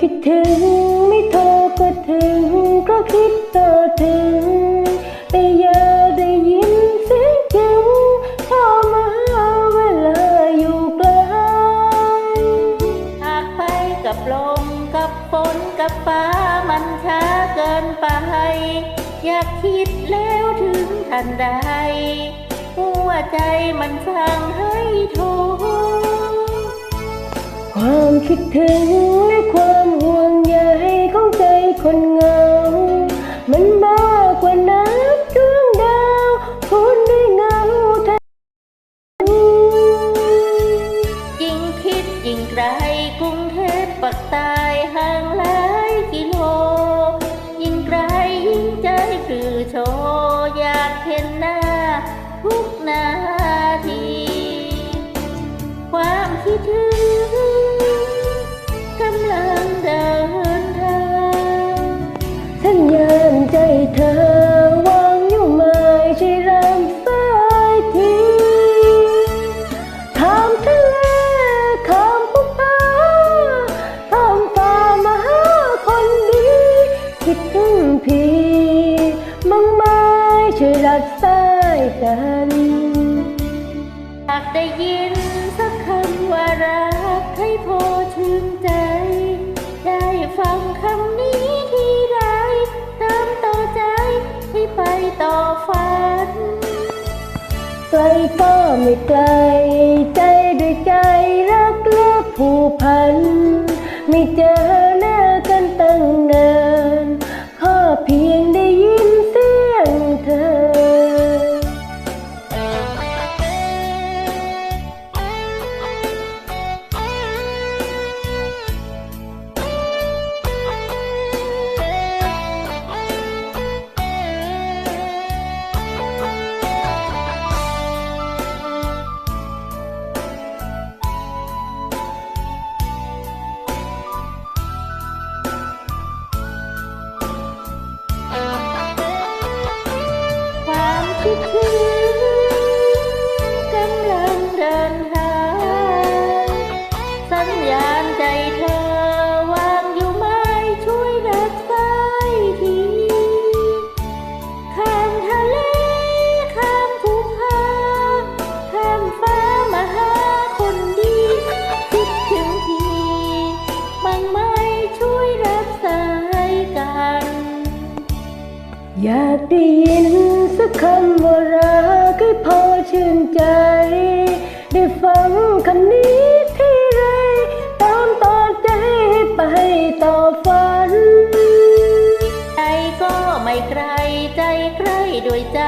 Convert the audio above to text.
คิดถึง ไม่โทรก็ถึง ก็คิดต่อถึง แต่อย่าได้ยินเสียงจริงโทรมาหาเวลาอยู่ไกลหากไปกับลมกับฝนกับฟ้ามันช้าเกินไป อยากคิดแล้วถึงทันใดหัวใจมันสั่งให้โทร ความคิดถึงและความห่วงใยของใจคนเหงา มันมากกว่าน้ำดวงดาวคูณด้วยเงาแท้ยิ่งคิดยิ่งไกลกรุงเทพปักใตายห่างหล ช่รักสายกันหากได้ยินสักคำว่ารักให้พอชื่นใจ ได้ฟังคำนี้ทีไรเติมต่อใจให้ไปต่อฝันไกลก็ไม่ไกล ใจด้วยใจรักและผูกพัน ไม่เจอหน้ากันตั้งนานขอเพียงได้ยิน 嗯 อยากได้ยินสักคำว่ารักให้พอชื่นใจ ได้ฟังคำนี้ที่ไร ตามต่อใจไปต่อฝัน ใจก็ไม่ใครใจใครโดยใจ